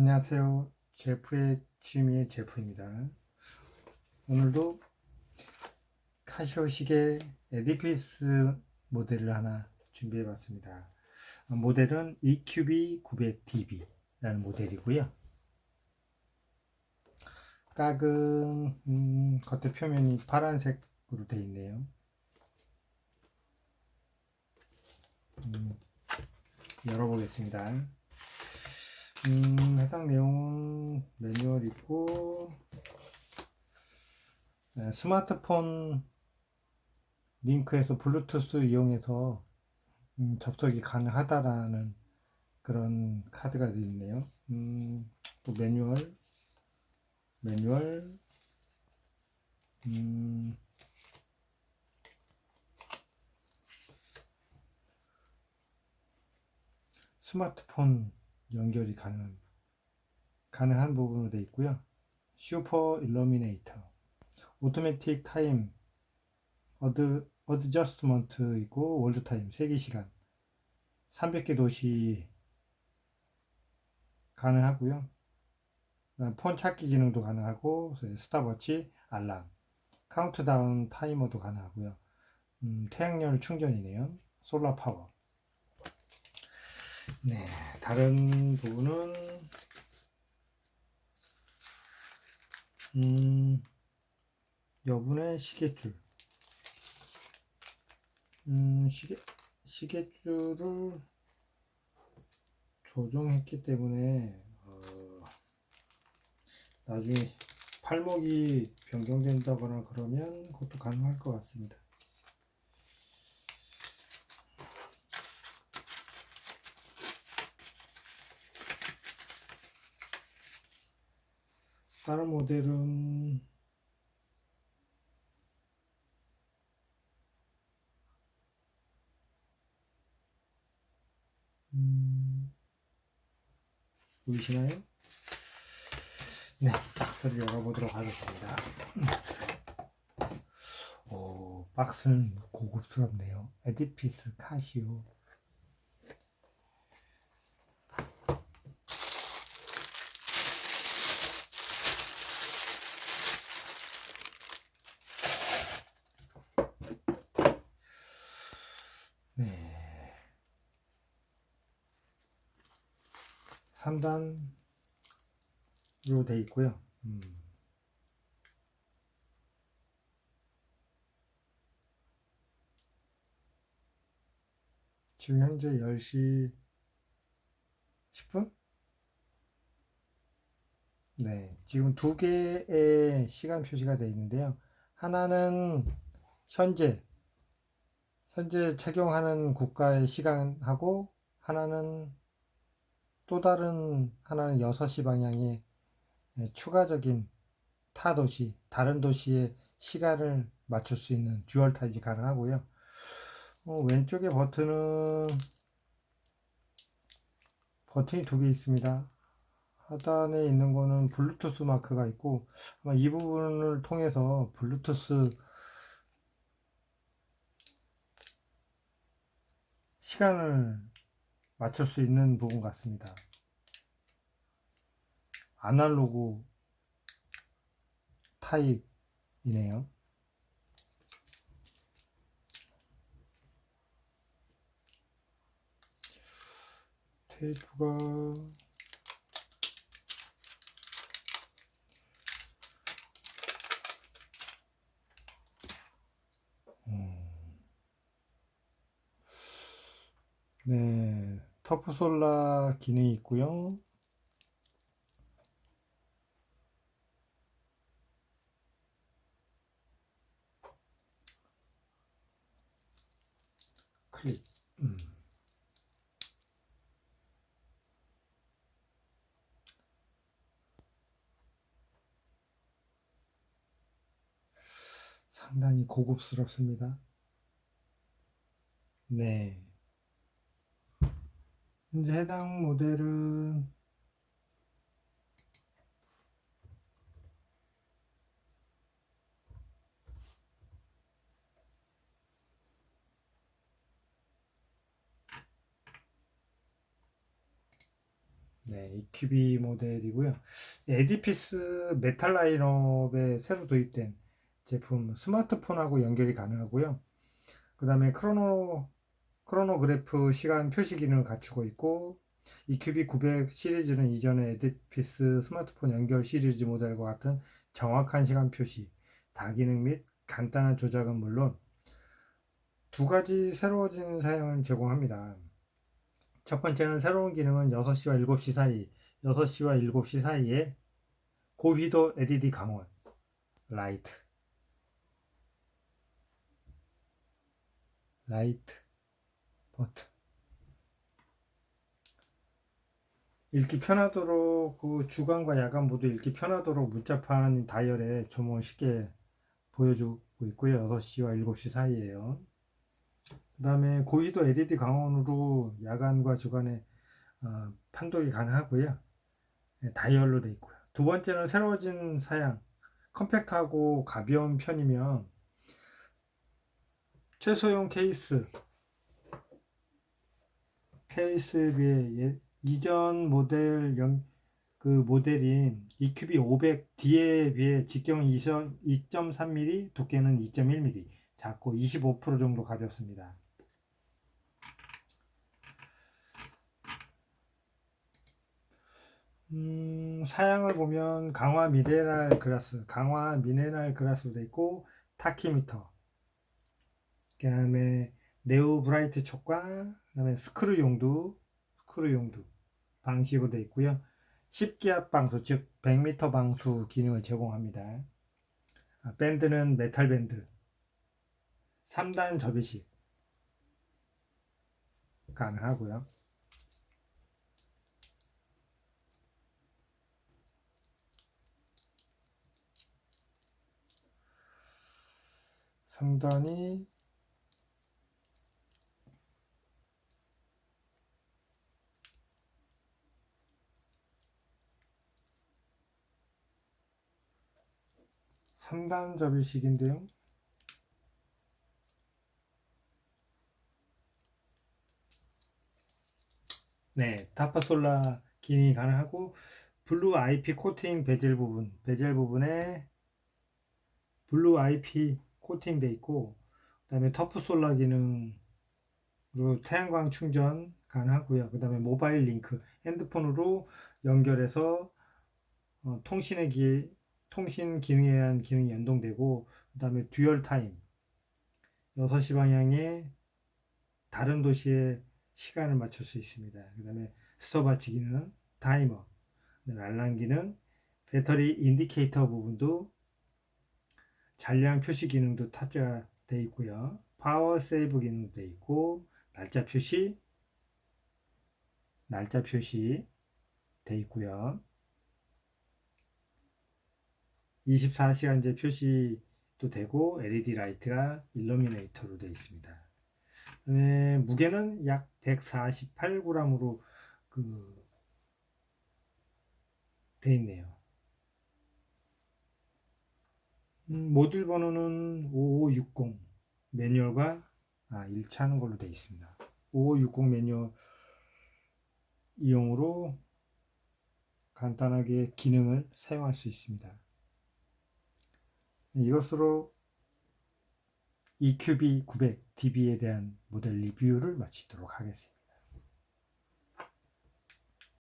안녕하세요. 제프의 취미의 제프입니다. 오늘도 카시오 시계 에디피스 모델을 하나 준비해 봤습니다. 모델은 EQB 900DB라는 모델이고요. 깍은 음, 겉에 표면이 파란색으로 되어 있네요. 음, 열어보겠습니다. 음, 해당 내용은 매뉴얼 있고 네, 스마트폰 링크에서 블루투스 이용해서 음, 접속이 가능하다라는 그런 카드가 되어 있네요. 음, 또 매뉴얼, 매뉴얼, 음, 스마트폰 연결이 가능한 가능한 부분으로 되어 있고요. 슈퍼 일러미네이터, 오토매틱 타임, 어드 어드저스먼트 있고 월드 타임 3개 시간 300개 도시 가능하고요. 폰 찾기 기능도 가능하고 스탑워치 알람 카운트다운 타이머도 가능하고요. 음, 태양열 충전이네요. 솔라 파워. 네, 다른 부분은 음, 여분의 시계줄. 음, 시계 시계줄을 조정했기 때문에 어, 나중에 팔목이 변경된다거나 그러면 그것도 가능할 것 같습니다. 다른 모델은 음, 보이시나요? 네, 박스를 열어보도록 하겠습니다. 오, 박스는 고급스럽네요. 에디피스 카시오. 3단으로 되어 있고요. 음. 지금 현재 10시 10분? 네, 지금 두 개의 시간 표시가 되어 있는데요. 하나는 현재 현재 착용하는 국가의 시간하고 하나는 또 다른 하나는 6시 방향의 추가적인 타 도시, 다른 도시의 시간을 맞출 수 있는 듀얼 타입이 가능하고요. 어, 왼쪽에 버튼은 버튼이 두 개 있습니다. 하단에 있는 거는 블루투스 마크가 있고 아마 이 부분을 통해서 블루투스 시간을 맞출 수 있는 부분 같습니다. 아날로그 타입이네요. 테이프가 터프솔라 기능이 있고요. 클립. 음. 상당히 고급스럽습니다. 네. 현재 해당 모델은 네. 네, EQB 모델이고요. 에디피스 메탈 라인업에 새로 도입된 제품 스마트폰하고 연결이 가능하고요. 그 다음에 크로노, 크로노그래프 시간 표시 기능을 갖추고 있고, EQB 900 시리즈는 이전의 에디피스 스마트폰 연결 시리즈 모델과 같은 정확한 시간 표시, 다기능 및 간단한 조작은 물론 두 가지 새로워진 사양을 제공합니다. 첫 번째는 새로운 기능은 6시와 7시 사이, 6시와 7시 사이에 고휘도 LED 강원, 라이트, 라이트 버튼. 읽기 편하도록 그 주간과 야간 모두 읽기 편하도록 문자판 다이얼에 조목을 쉽게 보여주고 있고요. 6시와 7시 사이에요. 그 다음에 고위도 LED 광원으로 야간과 주간에 어, 판독이 가능하고요. 네, 다이얼로 되어 있고요. 두 번째는 새로워진 사양. 컴팩트하고 가벼운 편이면 최소형 케이스 케이스에 비해 예, 이전 모델 영, 그 모델인 EQB 500D에 비해 직경은 2.3mm, 두께는 2.1mm, 작고 25% 정도 가볍습니다. 음, 사양을 보면 강화 미네랄 글라스, 강화 미네랄 글라스도 돼 있고 타키미터, 그 다음에 네오 브라이트 촉과 그 다음에 스크류 용두, 스크류 용두 방식으로 되어 있고요. 10기압 방수, 즉 100m 방수 기능을 제공합니다. 아, 밴드는 메탈 밴드, 3단 접이식 가능하고요. 상단이 3단 접이식인데요. 네, 타파솔라 기능이 가능하고 블루 IP 코팅 베젤 부분, 베젤 부분에 블루 IP 코팅 돼 있고 그다음에 터프 솔라 기능으로 태양광 충전 가능하고요. 그다음에 모바일 링크 핸드폰으로 연결해서 어, 통신의 기 통신 기능에 대한 기능이 연동되고 그다음에 듀얼 타임 6시 방향에 다른 도시의 시간을 맞출 수 있습니다. 그다음에 스톱워치 기능, 타이머, 알람 기능, 배터리 인디케이터 부분도 잔량 표시 기능도 탑재되어 있고요. 파워 세이브 기능도 되어 있고 날짜 표시 날짜 표시 되어 있고요. 24시간제 표시도 되고 LED 라이트가 일루미네이터로 되어 있습니다. 네, 무게는 약 148g으로 그 되어 있네요. 음, 모듈 번호는 5560 매뉴얼과 아, 일치하는 걸로 되어 있습니다. 5560 매뉴얼 이용으로 간단하게 기능을 사용할 수 있습니다. 이것으로 EQB 900 DB에 대한 모델 리뷰를 마치도록 하겠습니다.